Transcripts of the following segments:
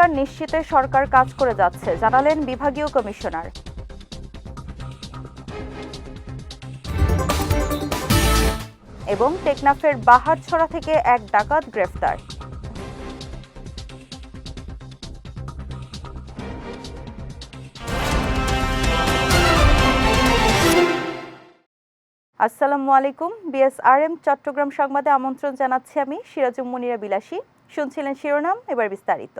অধিকার নিশ্চিতে সরকার কাজ করে যাচ্ছে, জানালেন বিভাগীয় কমিশনার। এবং টেকনাফের বাহারছড়া থেকে এক ডাকাত গ্রেফতার। আসসালামু আলাইকুম। বিএসআরএম চট্টগ্রাম সংবাদে আমন্ত্রণ জানাচ্ছি আমি সিরাজুম মুনিরা বিলাসী। শুনছিলেন শিরোনাম, এবার বিস্তারিত।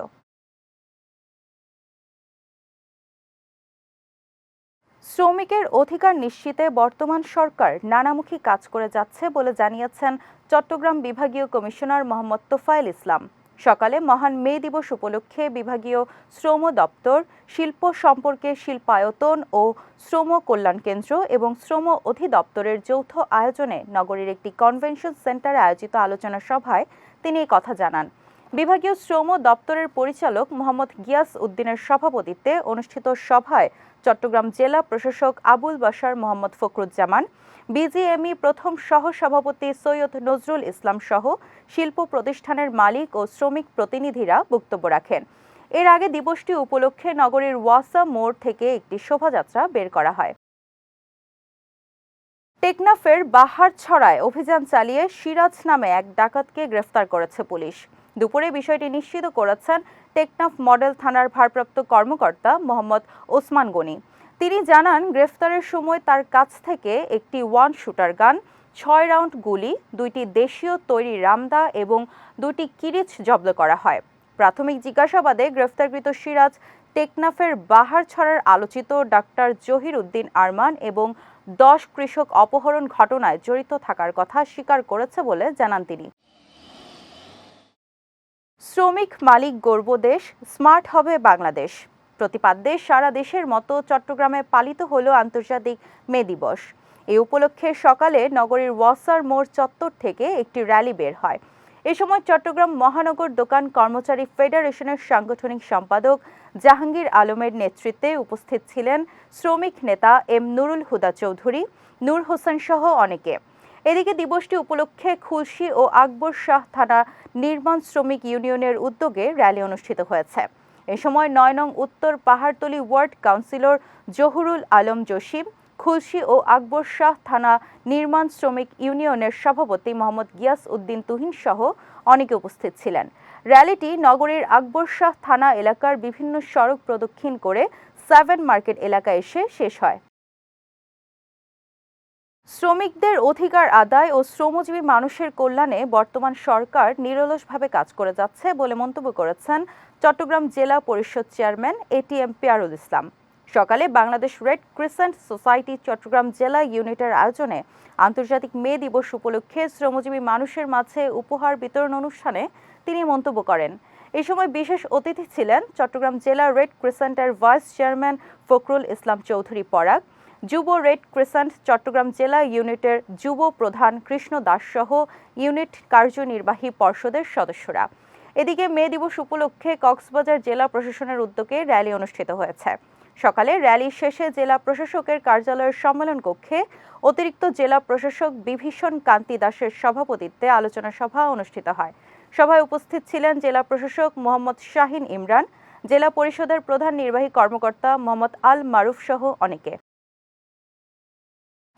শ্রমিকের অধিকার নিশ্চিতে বর্তমান সরকার নানামুখী কাজ করে যাচ্ছে বলে জানিয়েছেন চট্টগ্রাম বিভাগীয় কমিশনার মোহাম্মদ তোফায়েল ইসলাম। সকালে মহান মে দিবস উপলক্ষে বিভাগীয় শ্রম দপ্তর, শিল্প সম্পর্কে শিল্পায়তন ও শ্রম কল্যাণ কেন্দ্র এবং শ্রম অধিদপ্তরের যৌথ আয়োজনে নগরীর একটি কনভেনশন সেন্টারে আয়োজিত আলোচনা সভায় তিনি এই কথা জানান। বিভাগীয় শ্রম দপ্তরের পরিচালক মোহাম্মদ গিয়াস উদ্দিনের সভাপতিত্বে অনুষ্ঠিত সভায় চট্টগ্রাম জেলা প্রশাসক আবুল বাশার মোহাম্মদ ফখরুজ্জামান, বিজিএমই প্রথম সহ সভাপতি সৈয়দ নজরুল ইসলাম সহ শিল্প প্রতিষ্ঠানের মালিক ও শ্রমিক প্রতিনিধিরা বক্তব্য রাখেন। এর আগে দিবসটি উপলক্ষে নগরীর ওয়াসা মোড় থেকে একটি শোভাযাত্রা বের করা হয়। টেকনাফের বাহার ছড়ায় অভিযান চালিয়ে সিরাজ নামে এক ডাকাতকে গ্রেফতার করেছে পুলিশ। দুপুরে বিষয়টি নিশ্চিত করেছেন টেকনাফ মডেল থানার ভারপ্রাপ্ত কর্মকর্তা মোহাম্মদ ওসমান গনি। তিনি জানান, গ্রেফতারের সময় তার কাছ থেকে একটি ওয়ান শুটার গান, ছয় রাউন্ড গুলি, দুইটি দেশীয় তৈরি রামদা এবং দুটি কিরিচ জব্দ করা হয়। প্রাথমিক জিজ্ঞাসাবাদে গ্রেফতারকৃত সিরাজ টেকনাফের বাহার ছড়ার আলোচিত ডাক্তার জহির উদ্দিন আরমান এবং দশ কৃষক অপহরণ ঘটনায় জড়িত থাকার কথা স্বীকার করেছে বলে জানান তিনি। শ্রমিক মালিক গর্ব দেশ, স্মার্ট হবে বাংলাদেশ। প্রতিপাদ্যে সারা দেশের মতো চট্টগ্রামে পালিত হল আন্তর্জাতিক মে দিবস। এই উপলক্ষে সকালে নগরীর ওয়াসার মোড় চত্বর থেকে একটি র্যালি বের হয়। এ সময় চট্টগ্রাম মহানগর দোকান কর্মচারী ফেডারেশনের সাংগঠনিক সম্পাদক জাহাঙ্গীর আলমের নেতৃত্বে উপস্থিত ছিলেন শ্রমিক নেতা এম নুরুল হুদা চৌধুরী, নূর হোসেন সহ অনেকে। এদিকে দিবসটি উপলক্ষে খুলশি ও আকবর শাহ থানা নির্মাণ শ্রমিক ইউনিয়নের উদ্যোগে র্যালি অনুষ্ঠিত হয়েছে। এ সময় নয় নং উত্তর পাহাড়তলি ওয়ার্ড কাউন্সিলর জহুরুল আলম জসিম খুলশি ও আকবর শাহ থানা নির্মাণ শ্রমিক ইউনিয়নের সভাপতি মোহাম্মদ গিয়াস উদ্দিন তুহিন সহ অনেকে উপস্থিত ছিলেন। র্যালিটি নগরীর আকবর শাহ থানা এলাকার বিভিন্ন সড়ক প্রদক্ষিণ করে সেভেন মার্কেট এলাকায় এসে শেষ হয়। শ্রমিকদের অধিকার আদায় ও শ্রমজীবী মানুষের কল্যাণে বর্তমান সরকার নিরলসভাবে কাজ করে যাচ্ছে বলে মন্তব্য করেছেন চট্টগ্রাম জেলা পরিষদ চেয়ারম্যান এটিএম পিয়ারুল ইসলাম। সকালে Bangladesh red crescent society Chittagong জেলা ইউনিটের আয়োজনে আন্তর্জাতিক মে দিবস উপলক্ষে শ্রমজীবী মানুষের মাঝে উপহার বিতরণ অনুষ্ঠানে তিনি মন্তব্য করেন। এই সময় বিশেষ অতিথি ছিলেন চট্টগ্রাম জেলা রেড ক্রিসেন্টের ভাইস চেয়ারম্যান ফখরুল ইসলাম চৌধুরী পরাগ যুব রেড ক্রিসেন্ট চট্টগ্রাম জেলা ইউনিটের যুব প্রধান কৃষ্ণ দাস সহ ইউনিট কার্যনির্বাহী পর্ষদের সদস্যরা। এদিকে মে দিবস উপলক্ষে কক্সবাজার জেলা প্রশাসনের উদ্যোগে র্যালি অনুষ্ঠিত হয়েছে। সকালে র্যালি শেষে জেলা প্রশাসকের কার্যালয়ের সম্মেলন কক্ষে অতিরিক্ত জেলা প্রশাসক বিভীষণ কান্তি দাসের সভাপতিত্বে আলোচনা সভা অনুষ্ঠিত হয়। সভায় উপস্থিত ছিলেন জেলা প্রশাসক মোহাম্মদ শাহিন ইমরান, জেলা পরিষদের প্রধান নির্বাহী কর্মকর্তা মোহাম্মদ আল মারুফ সহ অনেকে।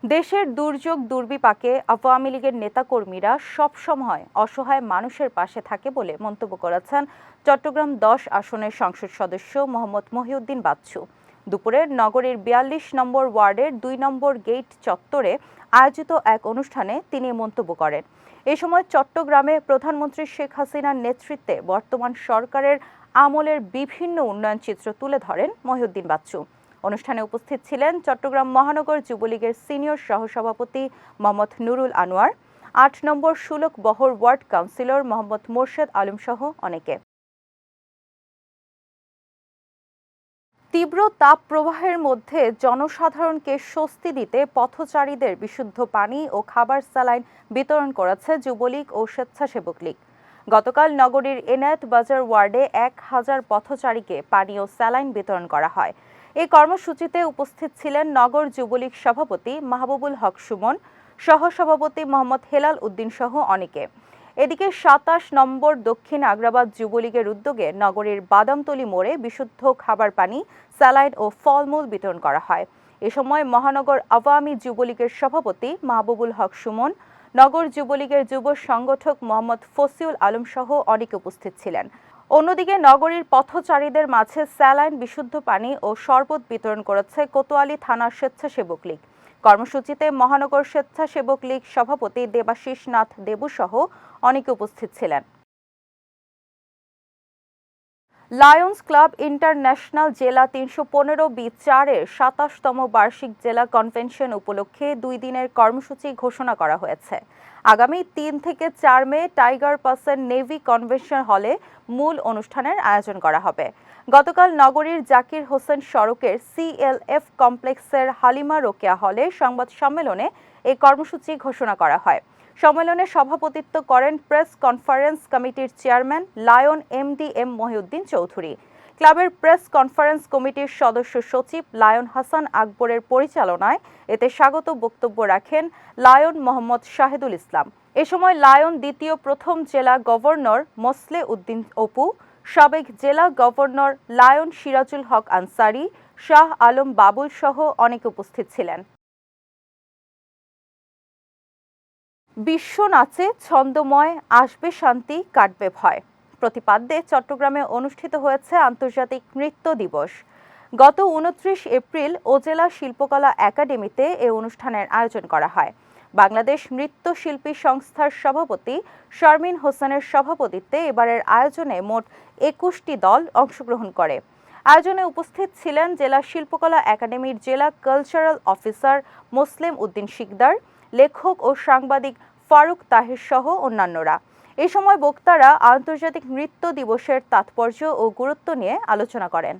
দেশের দুর্যোগ দুর্বিপাকে আওয়ামী লীগের নেতাকর্মীরা সবসময় অসহায় মানুষের পাশে থাকে বলে মন্তব্য করেছেন চট্টগ্রাম দশ আসনের সংসদ সদস্য মোহাম্মদ মহিউদ্দিন বাচ্চু। দুপুরে নগরীর বিয়াল্লিশ নম্বর ওয়ার্ডের দুই নম্বর গেট চত্বরে আয়োজিত এক অনুষ্ঠানে তিনি মন্তব্য করেন। এ সময় চট্টগ্রামে প্রধানমন্ত্রী শেখ হাসিনার নেতৃত্বে বর্তমান সরকারের আমলের বিভিন্ন উন্নয়ন চিত্র তুলে ধরেন মহিউদ্দিন বাচ্চু। অনুষ্ঠানে উপস্থিত ছিলেন চট্টগ্রাম মহানগর যুবলীগের সিনিয়র সহসভাপতি মোহাম্মদ নুরুল আনোয়ার, আট number Sulak Bahar ward councillor Mohammad Morshed Alam সহ অনেকে। তীব্র তাপ প্রবাহের মধ্যে জনসাধারণকে স্বস্তি দিতে পথচারীদের বিশুদ্ধ পানি ও খাবার স্যালাইন বিতরণ করেছে যুবলীগ ও স্বেচ্ছাসেবক লীগ। গতকাল নগরীর এনায়েত বাজার ওয়ার্ডে এক হাজার পথচারীকে পানি ও স্যালাইন বিতরণ করা হয়। এই কর্মসূচিতে উপস্থিত ছিলেন নগর যুবলীগ সভাপতি মাহবুবুল হক সুমন, সহসভাপতি মোহাম্মদ হেলাল উদ্দিন সহ অনেকে। এদিকে সাতাশ নম্বর দক্ষিণ আগ্রাবাদ যুবলীগের উদ্যোগে নগরের বাদামতলী মোড়ে বিশুদ্ধ খাবার পানি স্যালাইড ও ফলমূল বিতরণ করা হয়। এ সময় মহানগর আওয়ামী যুবলীগের সভাপতি মাহবুবুল হক সুমন, নগর যুবলীগের যুব সংগঠক মোহাম্মদ ফসিউল আলম সহ অনেকে উপস্থিত ছিলেন। অন্যদিকে নগরীর পথচারীদের মাঝে স্যালাইন, বিশুদ্ধ পানি ও শরবত বিতরণ করেছে কোতোয়ালি থানার স্বেচ্ছাসেবক লীগ। কর্মসূচিতে মহানগর স্বেচ্ছাসেবক লীগ সভাপতি দেবাশিস নাথ দেবুসহ অনেকে উপস্থিত ছিলেন। লায়ন্স ক্লাব ইন্টারন্যাশনাল জেলা তিনশো পনেরো বি চারের সাতাশতম বার্ষিক জেলা কনভেনশন উপলক্ষে দুই দিনের কর্মসূচি ঘোষণা করা হয়েছে। আগামী তিন থেকে চার মে টাইগার পাসেন নেভি কনভেনশন হলে মূল অনুষ্ঠানের আয়োজন করা হবে। গতকাল নগরীর জাকির হোসেন সড়কের সিএলএফ কমপ্লেক্সের হালিমা রোকেয়া হলে সংবাদ সম্মেলনে এই কর্মসূচি ঘোষণা করা হয়। সম্মেলনে সভাপতিত্ব করেন প্রেস কনফারেন্স কমিটির chairman lion MD M Mohiuddin Chowdhury. ক্লাবের প্রেস কনফারেন্স কমিটির সদস্য সচিব লায়ন হাসান আকবরের পরিচালনায় এতে স্বাগত বক্তব্য রাখেন লায়ন মোহাম্মদ শাহেদুল ইসলাম। এ সময় লায়ন দ্বিতীয় প্রথম জেলা গভর্নর মোসলে উদ্দিন অপু, সাবেক জেলা গভর্নর লায়ন সিরাজুল হক আনসারি, শাহ আলম বাবুল সহ অনেকে উপস্থিত ছিলেন। বিশ্ব নাচে ছন্দময়, আসবে শান্তি, কাটবে ভয়। প্রতিপাদ্যে চট্টগ্রামে অনুষ্ঠিত হয়েছে আন্তর্জাতিক নৃত্য দিবস। গত উনত্রিশ এপ্রিল ওজেলা শিল্পকলা একাডেমিতে এ অনুষ্ঠানের আয়োজন করা হয়। বাংলাদেশ নৃত্যশিল্পী সংস্থার সভাপতি শারমিন হোসেনের সভাপতিত্বে এবারের আয়োজনে মোট একুশটি দল অংশগ্রহণ করে। আয়োজনে উপস্থিত ছিলেন জেলা শিল্পকলা একাডেমির জেলা কালচারাল অফিসার মুসলিম উদ্দিন শিকদার লেখক ও সাংবাদিক ফারুক তাহির সহ অন্যান্যরা। এ সময় বক্তারা আন্তর্জাতিক নৃত্য দিবসের তাৎপর্য ও গুরুত্ব নিয়ে আলোচনা করেন।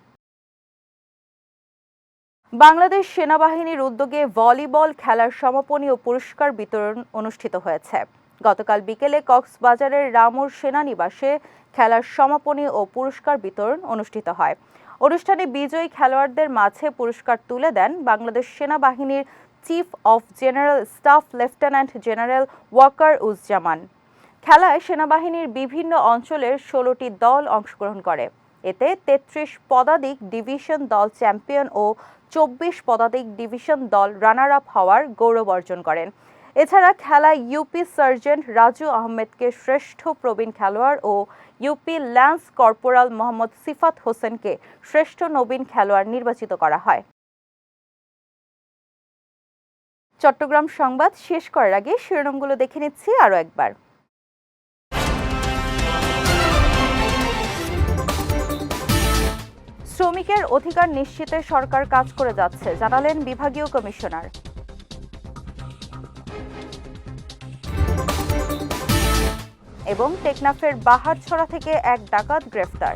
বাংলাদেশ সেনাবাহিনীর উদ্যোগে ভলিবল খেলার সমাপনী ও পুরস্কার বিতরণ অনুষ্ঠিত হয়েছে। গতকাল বিকেলে কক্সবাজারের রামুর সেনানিবাসে খেলার সমাপনী ও পুরস্কার বিতরণ অনুষ্ঠিত হয়। অনুষ্ঠানে বিজয়ী খেলোয়াড়দের মাঝে পুরস্কার তুলে দেন বাংলাদেশ সেনাবাহিনীর chief of general staff lieutenant general Waker Uzzaman খেলায় সেনাবাহিনীর বিভিন্ন অঞ্চলের ষোলোটি দল অংশগ্রহণ করে। এতে তেত্রিশ পদাতিক ডিভিশন দল চ্যাম্পিয়ন ও চব্বিশ পদাতিক ডিভিশন দল রানার আপ হওয়ার গৌরব অর্জন করেন। এছাড়া খেলায় ইউপি সার্জেন্ট রাজু আহমেদকে শ্রেষ্ঠ প্রবীণ খেলোয়াড় ও UP lance corporal Mohammad Sifat হোসেনকে শ্রেষ্ঠ নবীন খেলোয়াড় নির্বাচিত করা হয়। চট্টগ্রাম সংবাদ শেষ করার আগে শিরোনামগুলো দেখে নিচ্ছি আরও একবার। শ্রমিকের অধিকার নিশ্চিতে সরকার কাজ করে যাচ্ছে, জানালেন বিভাগীয় কমিশনার। এবং টেকনাফের বাহার বাহারছড়া থেকে এক ডাকাত গ্রেফতার।